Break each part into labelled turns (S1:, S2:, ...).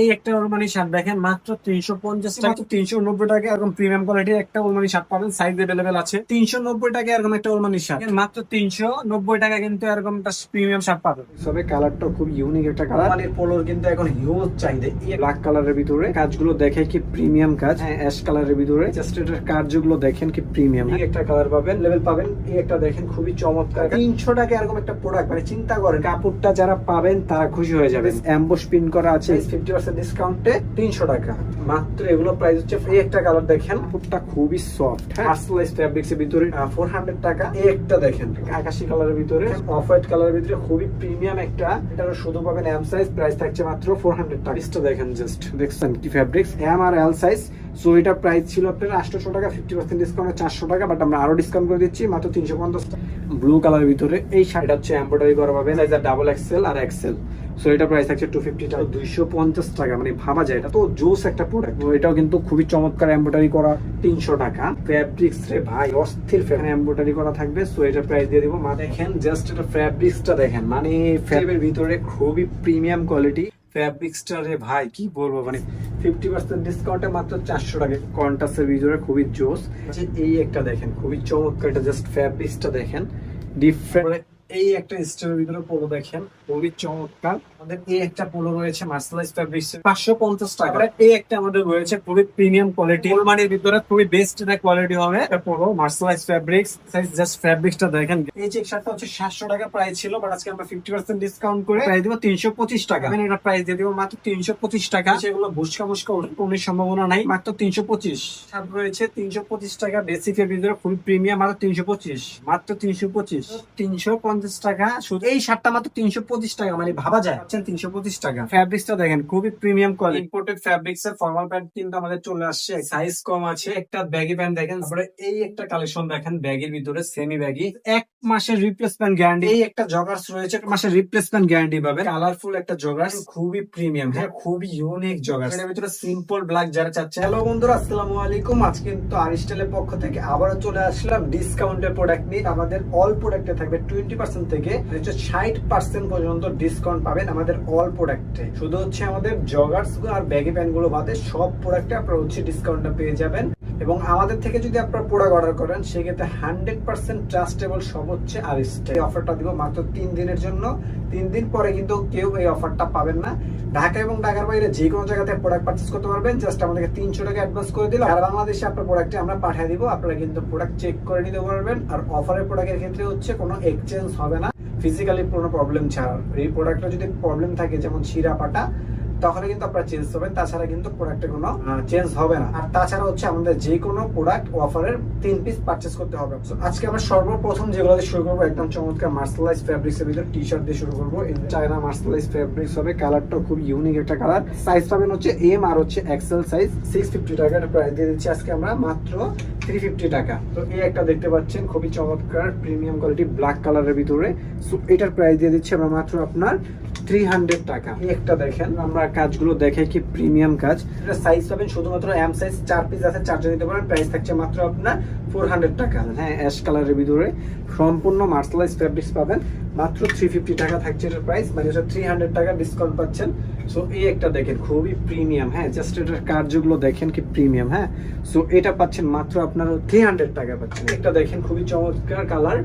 S1: এই একটা ওলমানি শার্ট দেখেন মাত্র তিনশো পঞ্চাশ মাত্র তিনশো নব্বই টাকা এরকম প্রিমিয়াম কোয়ালিটির একটা ওলমানি শার্ট পাবেন সাইজ অ্যাভেলেবেল আছে। তিনশো নব্বই টাকা এরকম একটা ওলমানি শার্ট মাত্র তিনশো নব্বই টাকা কিন্তু এরকম একটা প্রিমিয়াম শার্ট পাবেন।
S2: সবে কালারটা খুব ইউনিক একটা কালার মানে পোলোর কিন্তু এখন হিউজ চাহিদা। এই ব্ল্যাক কালারের ভিতরে কাজগুলো দেখে কি প্রিমিয়াম কাজ? হ্যাঁ। অ্যাশ কালারের ভিতরে। জাস্ট এটার কাজগুলো দেখেন কি প্রিমিয়াম একটা কালার পাবেন লেভেল পাবেন এই একটা দেখেন খুবই চমৎকার। তিনশো টাকা এরকম একটা প্রোডাক্ট মানে চিন্তা করেন কাপড়টা যারা পাবেন তারা খুশি হয়ে যাবে অ্যাম্বোস পিন করা আছে। ফিফটি পার্সেন্ট ডিসকাউন্টে তিনশো টাকা। মাত্র এগুলো প্রাইস হচ্ছে এই একটা কালার দেখেন কুটটা খুবই সফট হ্যাঁ? পার্সোনালাইজ ফ্যাব্রিক্স এর ভিতরে ফোর হান্ড্রেড টাকা। এই একটা দেখেন। আকাশি কালারের ভিতরে। অফ হোয়াইট কালারের ভিতরে খুবই প্রিমিয়াম একটা। এটা শুধু পাবেন এম সাইজ প্রাইস থাকছে মাত্র ফোর হান্ড্রেড টাকা। দেখেন জাস্ট দেখছেন কি ফ্যাব্রিক্স এম আর এল সাইজ সো এটা প্রাইস ছিল আপনার আটশোশো টাকা ফিফটি পার্সেন্ট ডিসকাউন্ট চারশো টাকা বাট আমরা আরও ডিসকাউন্ট করে দিচ্ছি, মাত্র তিনশো পঞ্চাশ ব্লু কালারের ভিতরে এই শাড়িটা হচ্ছে এম্ব্রয়ডারি করা পাবেন সাইজ ডাবল এক্সেল আর এক্সেল সো এটা প্রাইস থাকছে টু ফিফটি টাকা। দুইশো পঞ্চাশ টাকা মানে ভাবা যায় এটা তো জোস একটা প্রোডাক্ট এটাও কিন্তু খুবই চমৎকার এম্ব্রয়ডারি করা তিনশো টাকা। ফ্যাব্রিক্স রে ভাই, অস্থির এম্ব্রয়ডারি করা থাকবে সো এটা প্রাইস দিয়ে দিব। মা, দেখেন জাস্ট এটা ফ্যাব্রিক্সটা দেখেন। মানে ফ্যাবের ভিতরে খুবই প্রিমিয়াম কোয়ালিটি ফ্যাব্রিক্সটা রে ভাই কি বলব? মানে ফিফটি পার্সেন্ট ডিসকাউন্টে মাত্র চারশো টাকা। কন্টাসের ভিজোরে খুবই জোস। আচ্ছা, এই একটা দেখেন খুবই চমৎকার এটা জাস্ট ফ্যাব্রিক্সটা দেখেন। ডিফারেন্ট এই একটা স্টোরের ভিতরে পড়ো দেখেন খুবই চমৎকার। আমাদের এই একটা পোলো রয়েছে মার্শালাইজ ফ্যাব্রিক্স পাঁচশো পঞ্চাশ টাকা। এই একটা আমাদের রয়েছে খুবই প্রিমিয়াম কোয়ালিটি মানের ভিতরে খুবই বেস্ট একটা কোয়ালিটি হবে। এটা পোলো মার্শালাইজ ফ্যাব্রিক্স জাস্ট ফ্যাব্রিক্সটা দেখেন। এই যে শার্টটা হচ্ছে সাতশো টাকা প্রাইস ছিল বাট আজকে আমরা ফিফটি পার্সেন্ট ডিসকাউন্ট করে প্রাইস দিব তিনশো পঁচিশ টাকা। মানে এটা প্রাইস দিয়ে দিব মাত্র তিনশো পঁচিশ টাকা। সেগুলো ভুসকা ভুসকা কোনো সম্ভাবনা নাই, মাত্র তিনশো পঁচিশ। শার্ট রয়েছে তিনশো পঁচিশ টাকা বেসিকের ভিতরে খুবই প্রিমিয়াম মাত্র তিনশো পঁচিশ। মাত্র তিনশো পঁচিশ। তিনশো পঞ্চাশ টাকা, শুধু এই শার্টটা মাত্র তিনশো পঁচিশ টাকা মানে ভাবা যায়। পাচ্ছেন তিনশো পঁচিশ টাকা। ফ্যাব্রিক্সটা দেখেন খুবই প্রিমিয়াম কোয়ালিটি ইম্পোর্টেড ফ্যাব্রিক্স এর ফর্মাল প্যান্ট কিন্তু আমাদের চলে আসছে সাইজ কম আছে। একটা ব্যাগি প্যান্ট দেখেন তারপরে এই একটা কালেকশন দেখেন ব্যাগের ভিতরে সেমি ব্যাগি এক মাসের রিপ্লেসমেন্ট গ্যারান্টি এই একটা জগার্স রয়েছে এক মাসের রিপ্লেসমেন্ট গ্যারান্টি পাবে কালারফুল একটা জগার্স খুবই প্রিমিয়াম হ্যাঁ খুবই ইউনিক জগার্স এর ভিতরে সিম্পল ব্ল্যাক যারা চাচ্ছে। হ্যালো বন্ধুরা আসসালামু আলাইকুম। আজকে কিন্তু আরিস্টাইলের পক্ষ থেকে আবারও চলে আসলাম ডিসকাউন্টের প্রোডাক্ট নিয়ে। আমাদের অল প্রোডাক্টে থাকবে টোয়েন্টি পার্সেন্ট থেকে ষাট পার্সেন্ট পর্যন্ত ডিসকাউন্ট পাবেন। আমাদের অল প্রোডাক্টে শুধু হচ্ছে আমাদের জগার্স আর ব্যাগি প্যান্টগুলো বাদে সব প্রোডাক্টে আপনারা হচ্ছে ডিসকাউন্টটা পেয়ে যাবেন। এবং আমাদের থেকে যদি আপনারা প্রোডাক্ট অর্ডার করেন, সেক্ষেত্রে হান্ড্রেড পার্সেন্ট ট্রাস্টেবল সব হচ্ছে এই অফারটা দিব মাত্র তিন দিনের জন্য। তিন দিন পরে কিন্তু কেউ এই অফারটা পাবেন না। ঢাকা এবং ঢাকার বাইরে যে কোনো জায়গাতে প্রোডাক্ট পারচেস করতে পারবেন। জাস্ট আমাদেরকে তিনশো টাকা অ্যাডভান্স করে দিলে। আর বাংলাদেশে আপনার প্রোডাক্টে আমরা পাঠিয়ে দিব। আপনারা কিন্তু প্রোডাক্ট চেক করে নিতে পারবেন। আর অফারের প্রোডাক্টের ক্ষেত্রে হচ্ছে কোনো এক্সচেঞ্জ হবে না। ফিজিক্যালি কোনো প্রবলেম ছাড়া। এই প্রোডাক্টটা যদি প্রবলেম থাকে যেমন শিরা পাটা তাহলে কিন্তু আপনারা চেঞ্জ হবেন তাছাড়া কিন্তু প্রোডাক্টে কোনো চেঞ্জ হবে না। আর তাছাড়া হচ্ছে আমাদের যে কোনো প্রোডাক্ট অফারের তিন পিস পারচেস করতে হবে। আজকে আমরা সর্বপ্রথম যেগুলো দিয়ে শুরু করব, একদম চমৎকার মার্শালাইজ ফ্যাব্রিক্স এর ভিতরে টি শার্ট দিয়ে শুরু করব। চায়না মার্শালাইজ ফ্যাব্রিক্স হবে কালারটা খুব ইউনিক একটা কালার সাইজ পাবেন হচ্ছে এম আর হচ্ছে এক্সেল সাইজ সিক্স ফিফটি টাকা প্রাইস দিয়ে দিচ্ছি আজকে আমরা মাত্র থ্রি ফিফটি টাকা। তো এই একটা দেখতে পাচ্ছেন, খুবই চমৎকার প্রিমিয়াম কোয়ালিটি ব্ল্যাক কালারের ভিতরে। এটার প্রাইস দিয়ে দিচ্ছি আমরা মাত্র আপনার থ্রি হান্ড্রেড টাকা। একটা দেখেন। আমরা কাজগুলো দেখে কি প্রিমিয়াম কাজ? এটা সাইজ পাবেন শুধুমাত্র এম সাইজ চার পিস আছে চারজন নিতে পারেন। প্রাইস থাকছে মাত্র আপনার ফোর হান্ড্রেড টাকা। হ্যাঁ অ্যাশ কালারের ভিতরে সম্পূর্ণ মার্শালাইজ ফ্যাব্রিক্স পাবেন। মাত্র থ্রি ফিফটি টাকা থাকছে এটার প্রাইস মানে হচ্ছে থ্রি হান্ড্রেড টাকা ডিসকাউন্ট পাচ্ছেন। সো এই একটা দেখেন খুবই প্রিমিয়াম হ্যাঁ জাস্ট এটার কার্যগুলো দেখেন কি প্রিমিয়াম হ্যাঁ। সো এটা পাচ্ছেন মাত্র আপনার থ্রি হান্ড্রেড টাকা পাচ্ছেন। একটা দেখেন খুবই চমৎকার কালার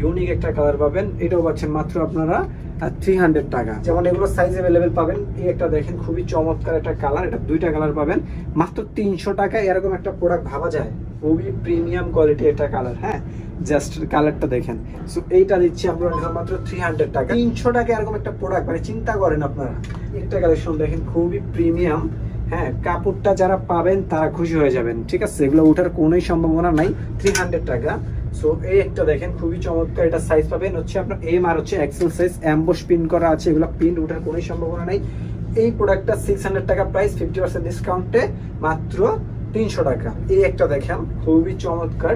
S2: ইউনিক একটা কালার পাবেন। এটাও পাচ্ছেন মাত্র আপনারা থ্রি হান্ড্রেড টাকা। যেমন এগুলো সাইজ অ্যাভেলেবেল পাবেন, এই একটা দেখেন খুবই চমৎকার একটা কালার এটা দুইটা কালার পাবেন। মাত্র তিনশো টাকা এরকম একটা প্রোডাক্ট ভাবা যায়। খুবই প্রিমিয়াম কোয়ালিটি একটা কালার হ্যাঁ? জাস্ট কালারটা দেখেন। সো এইটা দিচ্ছি আপনারা মাত্র থ্রি হান্ড্রেড টাকা। তিনশো টাকা এরকম একটা প্রোডাক্ট মানে চিন্তা করেন আপনারা। একটা কালেকশন দেখেন, খুবই প্রিমিয়াম হ্যাঁ? কাপড়টা যারা পাবেন, তারা খুশি হয়ে যাবেন। ঠিক আছে? এগুলো ওঠার কোনোই সম্ভাবনা নাই। থ্রি হান্ড্রেড টাকা। সো এই একটা দেখেন, খুবই চমৎকার এটা সাইজ পাবেন। হচ্ছে আপনার এম আর হচ্ছে এক্সেল সাইজ অ্যাম্বোস পিন করা আছে, এগুলো পিন ওঠার কোনোই সম্ভাবনা নাই। এই প্রোডাক্টটা সিক্স হান্ড্রেড টাকা প্রাইস ফিফটি পার্সেন্ট ডিসকাউন্টে মাত্র তিনশো টাকা। এই একটা দেখেন, খুবই চমৎকার।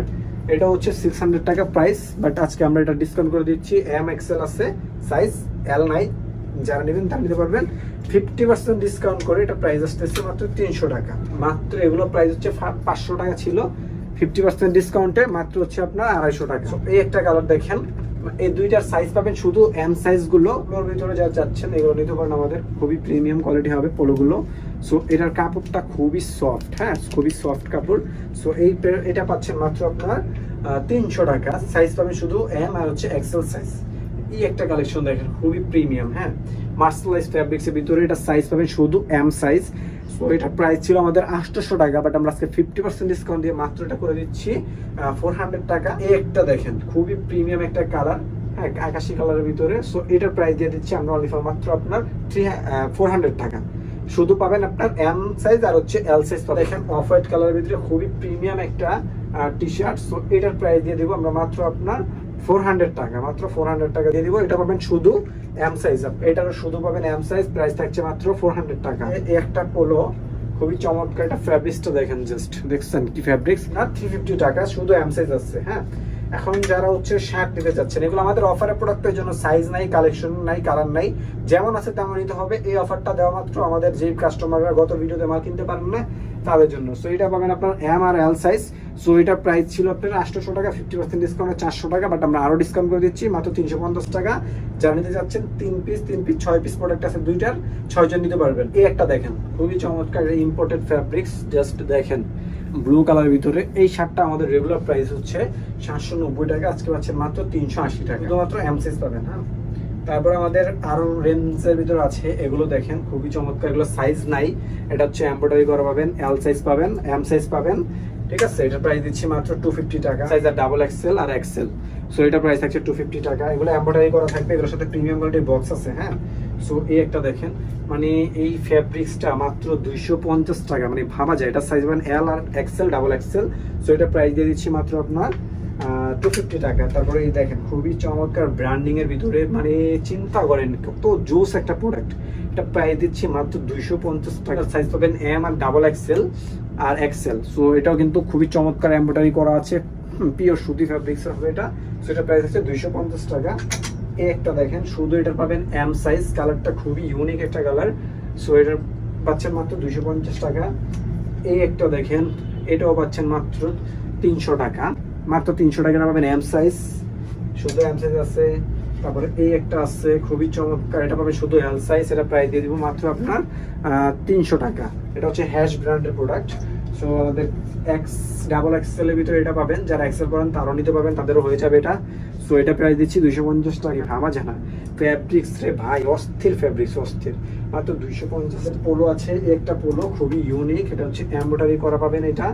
S2: এটা হচ্ছে সিক্স হান্ড্রেড টাকা প্রাইস বাট আজকে আমরা এটা ডিসকাউন্ট করে দিচ্ছি। এম এক্সেল আছে সাইজ এল নাই যারা নেবেন তারা নিতে পারবেন। ফিফটি পার্সেন্ট ডিসকাউন্ট করে এটা প্রাইস আসতেছে মাত্র তিনশো টাকা। মাত্র এগুলো প্রাইস হচ্ছে পাঁচশো টাকা ছিল। ফিফটি পার্সেন্ট ডিসকাউন্টে মাত্র হচ্ছে আপনার আড়াইশো টাকা। এই একটা কালার দেখেন। এই দুইটার সাইজ পাবেন শুধু এম সাইজগুলো। ওর ভিতরে যা যাচ্ছেন এগুলো নিতে পারেন। আমাদের খুবই প্রিমিয়াম কোয়ালিটি হবে পোলোগুলো সো এটার কাপড়টা খুবই সফট হ্যাঁ? খুবই সফট কাপড়। সো এই এটা পাচ্ছেন মাত্র আপনার তিনশো টাকা। সাইজ পাবেন শুধু এম আর হচ্ছে এক্সেল সাইজ এই একটা কালেকশন দেখেন, খুবই প্রিমিয়াম হ্যাঁ? মার্শালাইজ ফ্যাব্রিক্স এর ভিতরে এটা সাইজ পাবেন শুধু এম সাইজ সো এটা প্রাইস ছিল আমাদের আটশোশো টাকা বাট আমরা আজকে ফিফটি পার্সেন্ট ডিসকাউন্ট দিয়ে মাত্র এটা করে দিচ্ছি। ফোর হান্ড্রেড টাকা। এই একটা দেখেন খুবই প্রিমিয়াম একটা কালার হ্যাঁ আকাশি কালারের ভিতরে। সো এটার প্রাইস দিয়ে দিচ্ছি আমরা অনলি মাত্র আপনার থ্রি ফোর হান্ড্রেড টাকা। শুধু পাবেন আপনার এম সাইজ আর হচ্ছে এল সাইজ পাবেন। দেখেন অফ হোয়াইট কালারের ভিতরে খুবই প্রিমিয়াম একটা টি শার্ট সো এটার প্রাইস দিয়ে দেবো আমরা মাত্র আপনার ফোর হান্ড্রেড টাকা মাত্র ফোর হান্ড্রেড টাকা দিয়ে দিব। এটা পাবেন শুধু এম সাইজ এটারও শুধু পাবেন এম সাইজ প্রাইস থাকছে মাত্র ফোর হান্ড্রেড টাকা। একটা পোলো খুবই চমৎকার ফ্যাব্রিক্সটা দেখেন জাস্ট দেখছেন কি ফ্যাব্রিক্স না থ্রি ফিফটি টাকা শুধু এম সাইজ আছে হ্যাঁ? এখন যারা হচ্ছে শার্ট নিতে যাচ্ছেন এগুলো আমাদের অফারের প্রোডাক্টের জন্য সাইজ নাই কালেকশন নাই কালার নাই। যেমন আছে তেমন নিতে হবে। এই অফারটা দেওয়া মাত্র আমাদের যে কাস্টমাররা গত ভিডিওতে মাল কিনতে পারেন না তাদের জন্য। সো এটা পাবেন আপনার এম আর এল সাইজ সো এটা প্রাইস ছিল আপনার আটশোশো টাকা ফিফটি পার্সেন্ট ডিসকাউন্টে চারশো টাকা বাট আমরা আরও ডিসকাউন্ট করে দিচ্ছি। মাত্র তিনশো পঞ্চাশ টাকা। যারা নিতে যাচ্ছেন, তিন পিস তিন পিস ছয় পিস প্রোডাক্ট আছে দুইটার, ছয়জন নিতে পারবেন। এই একটা দেখেন, খুবই চমৎকার ইম্পোর্টেড ফ্যাব্রিক্স জাস্ট দেখেন ব্লু কালারের ভিতরে। এই শার্টটা আমাদের রেগুলার প্রাইস হচ্ছে সাতশো নব্বই টাকা, আজকে পাচ্ছেন মাত্র তিনশো আশি টাকা। শুধুমাত্র এম সাইজ পাবেন হ্যাঁ? তারপর আমাদের আরও রেঞ্জের ভিতরে আছে, এগুলো দেখেন, খুবই চমৎকার। এগুলো সাইজ নাই, এটা হচ্ছে এমব্রয়ডারি করা পাবেন এল সাইজ পাবেন এম সাইজ পাবেন। ঠিক আছে, এটা প্রাইস দিচ্ছি মাত্র টু ফিফটি টাকা। সাইজ আর ডাবল এক্সেল আর এক্সেল সো এটা প্রাইস থাকছে টু ফিফটি টাকা। এগুলো এমব্রয়ডারি করা থাকবে, এগুলোর সাথে প্রিমিয়াম কোয়ালিটির বক্স আছে হ্যাঁ? সো এই একটা দেখেন মানে এই ফ্যাব্রিক্সটা মাত্র দুইশো পঞ্চাশ টাকা মানে ভাবা যায়। এটা সাইজ পাবেন এল আর এক্সেল ডাবল এক্সেল সো এটা প্রাইস দিয়ে দিচ্ছি মাত্র আপনার টু ফিফটি টাকা। তারপরে এই দেখেন, খুবই চমৎকার ব্র্যান্ডিং এর ভিতরে মানে চিন্তা করেন, কত জোস একটা প্রোডাক্ট এটা প্রাইস দিচ্ছি মাত্র দুইশো পঞ্চাশ টাকা। সাইজ পাবেন এম আর ডাবল এক্সেল আর এক্সেল সো এটাও কিন্তু খুবই চমৎকার এমব্রয়ডারি করা আছে। পিওর সুতি ফ্যাব্রিক্স হবে এটা। সো এটা প্রাইস হচ্ছে দুইশো পঞ্চাশ টাকা। এই একটা দেখেন, শুধু এটা পাবেন এম সাইজ কালারটা খুবই ইউনিক একটা কালার সো এটার পাচ্ছেন মাত্র দুইশো পঞ্চাশ টাকা। এই একটা দেখেন, এটাও পাচ্ছেন মাত্র তিনশো টাকা। মাত্র তিনশো টাকা পাবেন এম সাইজ শুধু এম সাইজ আছে, তারপরে এই একটা আছে, খুবই চমৎকার। এটা পাবেন শুধু এল সাইজ এটা প্রাইস দিয়ে দিব মাত্র আপনার তিনশো টাকা। এটা হচ্ছে হ্যাশ ব্র্যান্ডের প্রোডাক্ট সো আমাদের এক্স ডাবল এক্সেল এর ভিতরে এটা পাবেন। যারা এক্সেল করেন তারাও নিতে পারবেন। তাদেরও হয়ে যাবে এটা। সো এটা প্রাইস দিচ্ছি দুইশো পঞ্চাশ টাকা। ভাবা যায় না ফ্যাব্রিক্স রে ভাই, অস্থির ফ্যাব্রিক্স অস্থির। মাত্র দুইশো পঞ্চাশের পোলো আছে। একটা পোলো খুবই ইউনিক এটা হচ্ছে এমব্রয়ডারি করা পাবেন এটা।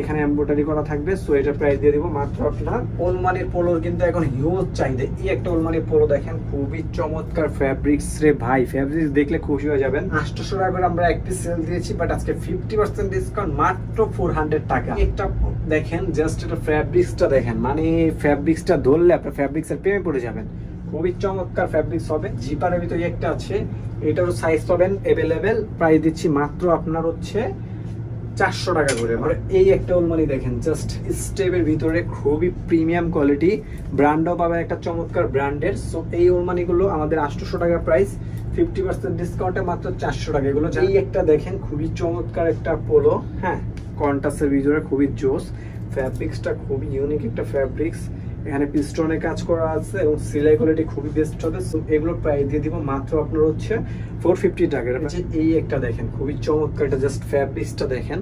S2: এখানে এমব্রয়ডারি করা থাকবে। সো এটা প্রাইস দিয়ে দিব মাত্র আপনার ওলমানির পোলোর কিন্তু এখন হিউজ চাহিদা। এই একটা ওলমানির পোলো দেখেন, খুবই চমৎকার ফ্যাব্রিক্স রে ভাই। ফ্যাব্রিক্স দেখলে খুশি হয়ে যাবেন। আটশোশো টাকা করে আমরা একটি সেল দিয়েছি বাট আজকে ফিফটি পার্সেন্ট ডিসকাউন্ট মাত্র ফোর হান্ড্রেড টাকা। একটা, দেখেন জাস্ট এটা ফ্যাব্রিক্সটা দেখেন। মানে ফ্যাব্রিক্সটা ধরলে আপনার ফ্যাব্রিক্সের প্রেমে পড়ে যাবেন। খুবই চমৎকার ফ্যাব্রিক্স হবে। জিপারের ভিতরে একটা আছে, এটারও সাইজ পাবেন অ্যাভেলেবেল প্রাইস দিচ্ছি মাত্র আপনার হচ্ছে চারশো টাকা করে। মানে এই একটা ওলমানি দেখেন জাস্ট স্টেপের ভিতরে খুবই প্রিমিয়াম কোয়ালিটি ব্র্যান্ডও পাবেন একটা চমৎকার ব্র্যান্ডের সো এই ওলমানিগুলো আমাদের আটশোশো টাকা প্রাইস ফিফটি পার্সেন্ট ডিসকাউন্টে মাত্র চারশো টাকা। এগুলো এই একটা দেখেন, খুবই চমৎকার একটা পোলো হ্যাঁ কন্টাসের ভিতরে খুবই জোস। ফ্যাব্রিক্সটা খুবই ইউনিক একটা ফ্যাব্রিক্স এখানে পিস্টনে কাজ করা আছে এবং সিলাই কোয়ালিটি খুবই বেস্ট হবে। সো এগুলো প্রাইস দিয়ে দিব মাত্র আপনার হচ্ছে ফোর ফিফটি টাকা। এই একটা দেখেন, খুবই চমৎকার এটা জাস্ট ফ্যাব্রিক্সটা দেখেন।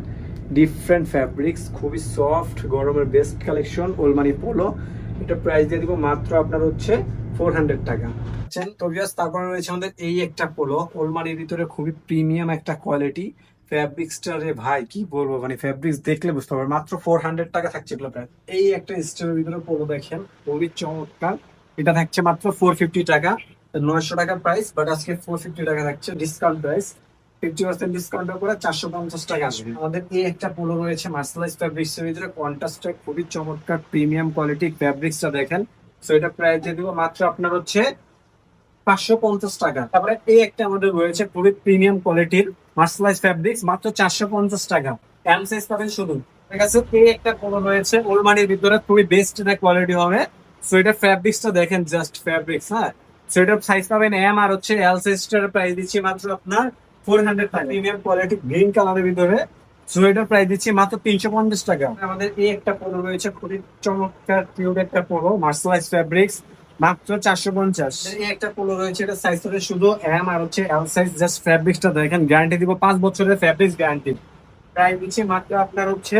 S2: ডিফারেন্ট ফ্যাব্রিক্স খুবই সফট গরমের বেস্ট কালেকশন ওলমানি পোলো এটা প্রাইস দিয়ে দিব মাত্র আপনার হচ্ছে ফোর হান্ড্রেড টাকা। তো বিয়াস তারপরে রয়েছে আমাদের এই একটা পোলো ওলমানির ভিতরে খুবই প্রিমিয়াম একটা কোয়ালিটি ফ্যাব্রিক্সটা রে ভাই কি বলব? মানে ফ্যাব্রিক্স দেখলে বুঝতে পারবে মাত্র ফোর হান্ড্রেড টাকা থাকছে এগুলো প্রায়। এই একটা স্টোরের ভিতরে পোলো দেখেন খুবই চমৎকার। এটা থাকছে মাত্র ফোর ফিফটি টাকা। নয়শো টাকা প্রাইস বাট আজকে ফোর ফিফটি টাকা থাকছে discount price fifty percent discount করে চারশো পঞ্চাশ টাকা আসবে। আমাদের এই একটা পোলো রয়েছে মার্শালাইজ ফ্যাব্রিক্স এর ভিতরে। কন্ট্রাস্টটা খুবই চমৎকার প্রিমিয়াম কোয়ালিটি ফ্যাব্রিক্সটা দেখেন। সো এটা প্রাইস দিয়ে দিব। মাত্র আপনার হচ্ছে পাঁচশো পঞ্চাশ টাকা। তারপরে এই একটা আমাদের রয়েছে, খুবই প্রিমিয়াম কোয়ালিটির মার্শালাইজ ফ্যাব্রিক্স মাত্র চারশো পঞ্চাশ টাকা। এম সাইজ পাবেন শুধু। ঠিক আছে, এই একটা পোলো রয়েছে ওলমানির ভিতরে খুবই বেস্ট একটা কোয়ালিটি হবে। সো এটা ফ্যাব্রিক্সটা দেখেন জাস্ট ফ্যাব্রিক্স হ্যাঁ? সো সাইজ পাবেন এম আর হচ্ছে এল সাইজটার প্রাইস দিচ্ছি মাত্র আপনার ফোর হান্ড্রেড টাকা। প্রিমিয়াম কোয়ালিটি গ্রিন কালারের ভিতরে। সো এটার প্রাইস দিচ্ছি মাত্র তিনশো পঞ্চাশ টাকা। আমাদের এই একটা পোলো রয়েছে, খুবই চমৎকার কিউট একটা পোলো মার্শালাইজ ফ্যাব্রিক্স
S1: মাত্র চারশো পঞ্চাশ। একটা পোলো রয়েছে, এটা সাইজ হবে শুধু এম আর হচ্ছে এল সাইজ জাস্ট ফ্যাব্রিক্সটা দেখেন গ্যারান্টি দিব, পাঁচ বছরের ফ্যাব্রিক্স গ্যারান্টি প্রাইস দিচ্ছি মাত্র আপনার হচ্ছে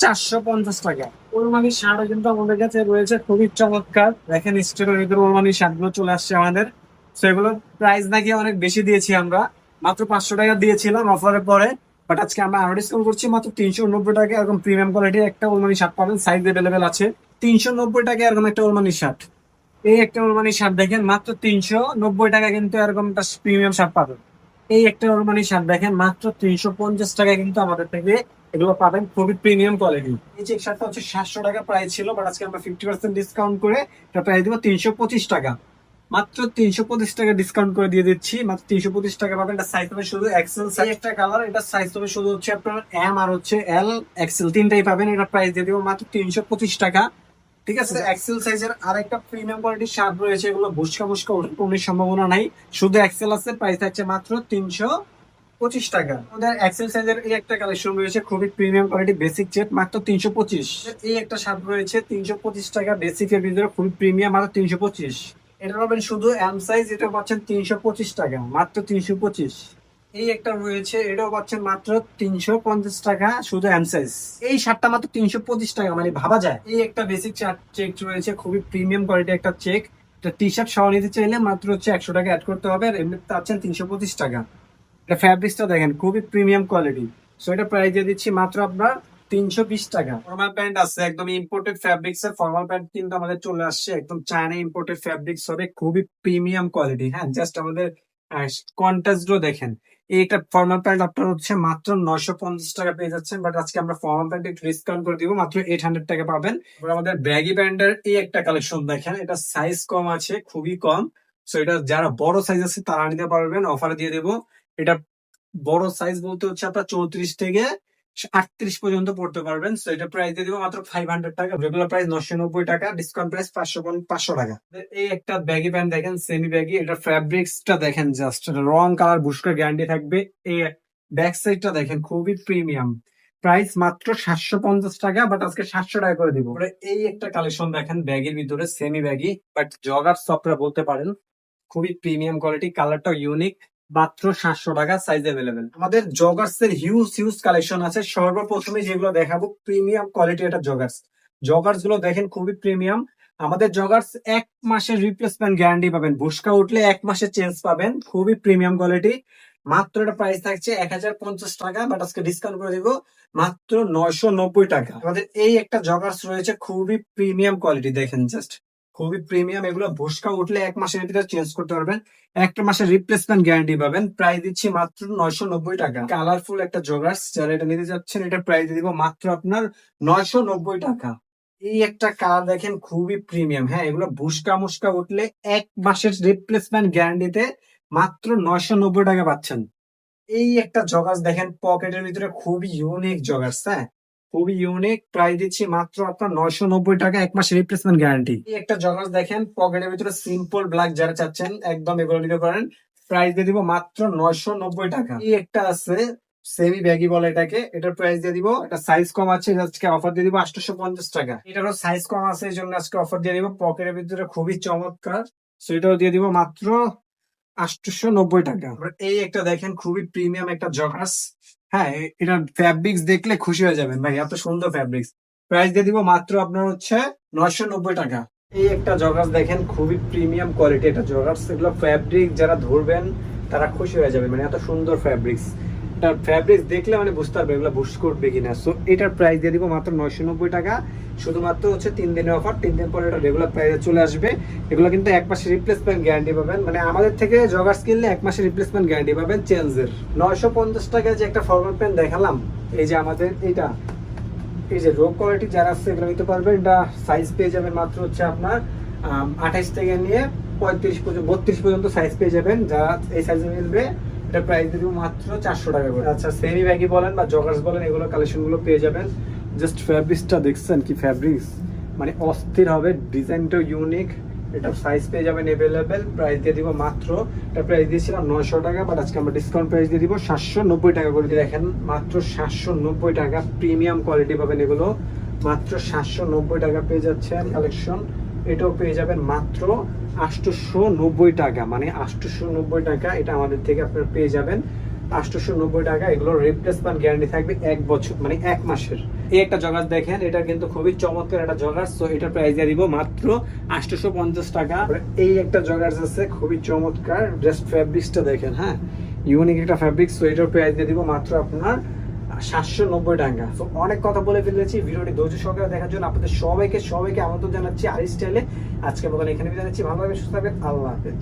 S1: চারশো পঞ্চাশ টাকা। ওরমানি শার্টও কিন্তু আমাদের কাছে রয়েছে, খুবই চমৎকার। দেখেন, স্টোরের ভিতরে ওরমানি শার্টগুলো চলে আসছে আমাদের। সেগুলোর প্রাইস নাকি অনেক বেশি দিয়েছি আমরা। মাত্র পাঁচশো টাকা দিয়েছিলাম অফারের পরে বাট আজকে আমরা আরও ডিসকাউন্ট করছি, মাত্র তিনশো নব্বই টাকা। এরকম প্রিমিয়াম কোয়ালিটির একটা ওলমানি শার্ট পাবেন সাইজ অ্যাভেলেবেল আছে। তিনশো নব্বই টাকা এরকম একটা ওলমানি শার্ট। এই একটা ওলমানি শার্ট দেখেন, মাত্র তিনশো নব্বই টাকা কিন্তু এরকম একটা প্রিমিয়াম শার্ট পাবেন। এই একটা ওলমানি শার্ট দেখেন, মাত্র তিনশো পঞ্চাশ টাকা কিন্তু আমাদের থেকে এগুলো পাবেন, খুবই প্রিমিয়াম কোয়ালিটি এই চেক শার্টটা হচ্ছে সাতশো টাকা প্রাইস ছিল বাট আজকে আমরা ফিফটি পার্সেন্ট ডিসকাউন্ট করে এটা প্রাইস দিব তিনশো পঁচিশ টাকা। মাত্র তিনশো পঁচিশ টাকা ডিসকাউন্ট করে দিয়ে দিচ্ছি, মাত্র তিনশো পঁচিশ টাকা পাবেন। এটা সাইজ হবে শুধু এক্সেল সাইজ একটা কালার এটা সাইজ হবে শুধু হচ্ছে আপনার এম আর হচ্ছে এল এক্সেল তিনটাই পাবেন। এটা প্রাইস দিয়ে দিব মাত্র তিনশো পঁচিশ টাকা। ঠিক আছে এক্সেল সাইজের আরেকটা প্রিমিয়াম কোয়ালিটির শার্ট রয়েছে এগুলো বুসকা বুসকা ওঠার সম্ভাবনা নাই। শুধু এক্সেল আছে প্রাইস থাকছে মাত্র তিনশো পঁচিশ টাকা। আমাদের এক্সেল সাইজের এই একটা কালেকশন রয়েছে খুবই প্রিমিয়াম কোয়ালিটি বেসিক চেট মাত্র তিনশো পঁচিশ। এই একটা শার্ট রয়েছে তিনশো পঁচিশ টাকা বেসিক এর ভিতরে খুবই প্রিমিয়াম মাত্র তিনশো পঁচিশ। এটা পাবেন শুধু এম সাইজ এটা পাচ্ছেন তিনশো পঁচিশ টাকা মাত্র তিনশো পঁচিশ। এই একটা রয়েছে, এটাও পাচ্ছেন মাত্র তিনশো পঞ্চাশ টাকা শুধু এই শার্টটা মাত্র তিনশো পঁচিশ টাকা মানে ভাবা যায়। এই একটা বেসিক চেক রয়েছে, খুবই প্রিমিয়াম কোয়ালিটি একটা চেক টি শার্ট সহ নিতে চাইলে মাত্র হচ্ছে একশো টাকা অ্যাড করতে হবে, আর এমনিতে পাচ্ছেন তিনশো পঁচিশ টাকা। এটা ফ্যাব্রিক্সটা দেখেন, খুবই প্রিমিয়াম কোয়ালিটি সো এটা প্রাইস দিয়ে দিচ্ছি মাত্র আপনার তিনশো বিশ টাকা। ফর্মাল প্যান্ট আছে, একদম ইম্পোর্টেড ফ্যাব্রিক্স এর ফর্মাল প্যান্ট কিন্তু আমাদের চলে আসছে। একদম চায়না ইম্পোর্টেড ফ্যাব্রিক্স হবে, খুবই প্রিমিয়াম কোয়ালিটি হ্যাঁ জাস্ট আমাদের কন্টাস্টগুলো দেখেন। একটা ফর্মাল প্যান্ট আপনার হচ্ছে মাত্র নয়শো পঞ্চাশ টাকা পেয়ে যাচ্ছেন বাট আজকে আমরা ফর্মাল প্যান্ট একটু ডিসকাউন্ট করে দিব, মাত্র এইট হান্ড্রেড টাকা পাবেন। আমাদের ব্যাগি প্যান্টের এই একটা কালেকশন দেখেন, এটা সাইজ কম আছে, খুবই কম। সো এটা যারা বড় সাইজ আছে তারা নিতে পারবেন অফার দিয়ে দেবো। এটা বড় সাইজ বলতে হচ্ছে আপনার চৌত্রিশ থেকে আটত্রিশ পর্যন্ত পড়তে পারবেন। সো এটা প্রাইস দিয়ে দিব মাত্র ফাইভ হান্ড্রেড টাকা। রেগুলার প্রাইস নশো নব্বই টাকা ডিসকাউন্ট প্রাইস পাঁচশো পাঁচশো টাকা। এই একটা ব্যাগি প্যান্ট দেখেন সেমি ব্যাগি এটা ফ্যাব্রিক্সটা দেখেন জাস্ট রং কালার বুস্কার গ্যারান্টি থাকবে। এই ব্যাক সাইডটা দেখেন, খুবই প্রিমিয়াম প্রাইস মাত্র সাতশো পঞ্চাশ টাকা বাট আজকে সাতশো টাকা করে দিব। এই একটা কালেকশন দেখেন ব্যাগের ভিতরে সেমি ব্যাগি বাট জগার সফটরা বলতে পারেন। খুবই প্রিমিয়াম কোয়ালিটি কালারটাও ইউনিক মাত্র সাতশো টাকা সাইজ অ্যাভেলেবেল আমাদের জগার্স এর হিউজ হিউজ কালেকশন আছে। সর্বপ্রথমে যেগুলো দেখাবো প্রিমিয়াম কোয়ালিটি একটা জগার্স জগার্সগুলো দেখেন খুবই প্রিমিয়াম আমাদের জগার্স এক মাসের রিপ্লেসমেন্ট গ্যারান্টি পাবেন। বুসকা উঠলে এক মাসের চেঞ্জ পাবেন। খুবই প্রিমিয়াম কোয়ালিটি মাত্র এটা প্রাইস থাকছে এক হাজার পঞ্চাশ টাকা বাট আজকে ডিসকাউন্ট করে দিব মাত্র নয়শো নব্বই টাকা। আমাদের এই একটা জগার্স রয়েছে, খুবই প্রিমিয়াম কোয়ালিটি দেখেন জাস্ট খুবই প্রিমিয়াম এগুলো ভুসকা উঠলে এক মাসের ভিতরে চেঞ্জ করতে পারবেন। একটা মাসের রিপ্লেসমেন্ট গ্যারান্টি পাবেন। প্রাইস দিচ্ছি মাত্র নয়শো নব্বই টাকা। কালারফুল একটা জগার্স যারা এটা নিতে যাচ্ছেন, এটা প্রাইস দিব মাত্র আপনার নয়শো নব্বই টাকা। এই একটা কালার দেখেন, খুবই প্রিমিয়াম হ্যাঁ এগুলো ভুসকা মুসকা উঠলে এক মাসের রিপ্লেসমেন্ট গ্যারান্টিতে মাত্র নয়শো নব্বই টাকা পাচ্ছেন। এই একটা জগার্স দেখেন পকেটের ভিতরে খুবই ইউনিক জগার্স হ্যাঁ? খুবই ইউনিক প্রাইস দিচ্ছি মাত্র আপনার নয়শো নব্বই টাকা, এক মাস রিপ্লেসমেন্ট গ্যারান্টি একটা জগার্স দেখেন পকেটের ভিতরে সিম্পল ব্ল্যাক যারা চাচ্ছেন, একদম এগুলো নিতে পারেন। প্রাইস দিয়ে দিব মাত্র নয়শো নব্বই টাকা। এই একটা আছে সেমি ব্যাগি বলে এটাকে, এটার প্রাইস দিয়ে দিব এটা সাইজ কম আছে, আজকে অফার দিয়ে দিব আটশোশো পঞ্চাশ টাকা এটারও সাইজ কম আছে, এই জন্য আজকে অফার দিয়ে দিব পকেটের ভিতরে খুবই চমৎকার। সেটাও দিয়ে দিব মাত্র আটশোশো নব্বই টাকা এই একটা দেখেন, খুবই প্রিমিয়াম একটা জগার্স হ্যাঁ এটা ফ্যাব্রিক্স দেখলে খুশি হয়ে যাবেন। ভাই, এত সুন্দর ফ্যাব্রিক্স প্রাইস দিয়ে দিব মাত্র আপনার হচ্ছে নয়শো নব্বই টাকা। এই একটা জগার্স দেখেন, খুবই প্রিমিয়াম কোয়ালিটি এটা জগার্স এগুলো ফ্যাব্রিক যারা ধরবেন, তারা খুশি হয়ে যাবে মানে এত সুন্দর ফ্যাব্রিক্স এটা ফ্যাব্রিক্স দেখলে মানে বুঝতে পারবে এগুলো বুস্ট করবে কিনা। সো এটার প্রাইস দিয়ে দিব মাত্র নয়শো নব্বই টাকা। শুধুমাত্র হচ্ছে তিন দিনের অফার তিন দিন পরে এটা রেগুলার প্রাইসে চলে আসবে। এগুলো কিন্তু এক মাসের রিপ্লেসমেন্ট গ্যারান্টি পাবেন। মানে আমাদের থেকে জগার্স কিনলে এক মাসের রিপ্লেসমেন্ট গ্যারান্টি পাবেন চেঞ্জের। নয়শো পঞ্চাশ টাকায় যে একটা ফর্মাল প্যান্ট দেখালাম, এই যে আমাদের এইটা, এই যে লো কোয়ালিটি যারা আছে এগুলো নিতে পারবেন। এটা সাইজ পেয়ে যাবেন মাত্র হচ্ছে আপনার আঠাইশ থেকে নিয়ে পঁয়ত্রিশ পর্যন্ত, বত্রিশ পর্যন্ত সাইজ পেয়ে যাবেন। যারা এই সাইজে মিলবে এটা প্রাইস দিব মাত্র চারশো টাকা করে। আচ্ছা সেমি ব্যাগি বলেন বা জগার্স বলেন এগুলো কালেকশনগুলো পেয়ে যাবেন। জাস্ট ফ্যাব্রিক্সটা দেখছেন কি ফ্যাব্রিক্স মানে অস্থির হবে ডিজাইনটাও ইউনিক এটা সাইজ পেয়ে যাবেন এভেলেবেল প্রাইস দিয়ে দিব মাত্র এটা প্রাইস দিয়েছিলাম নয়শো টাকা বাট আজকে আমরা ডিসকাউন্ট প্রাইস দিয়ে দিব সাতশো নব্বই টাকা করে। দেখেন মাত্র সাতশো নব্বই টাকা প্রিমিয়াম কোয়ালিটি পাবেন এগুলো। মাত্র সাতশো নব্বই টাকা পেয়ে যাচ্ছেন কালেকশন
S2: এটাও পেয়ে যাবেন মাত্র আটশোশো নব্বই টাকা। মানে আটশোশো নব্বই টাকা এটা আমাদের থেকে আপনারা পেয়ে যাবেন। আটশোশো নব্বই টাকা, এগুলো রিপ্লেসমেন্ট গ্যারান্টি থাকবে এক বছর মানে এক মাসের। এই একটা জগাস দেখেন, এটা কিন্তু খুবই চমৎকার একটা জগাস। তো এটার প্রাইস দিয়ে দিব মাত্র আটশোশো পঞ্চাশ টাকা। এই একটা জগাস আছে, খুবই চমৎকার। জাস্ট ফ্যাব্রিক্সটা দেখেন হ্যাঁ? ইউনিক একটা ফ্যাব্রিক্স তো এটার প্রাইস দিয়ে দিব মাত্র আপনার সাতশো নব্বই টাকা তো অনেক কথা বলে ফেলেছি, ভিডিওটি ধৈর্য সহকারে দেখার জন্য আপনাদের সবাইকে সবাইকে আমন্ত্রণ জানাচ্ছি আর স্টাইলে। আজকে বলেন এখানে বিদায় নিচ্ছি, ভালো হবে সুস্থ থাকবেন, আল্লাহ হাফেজ।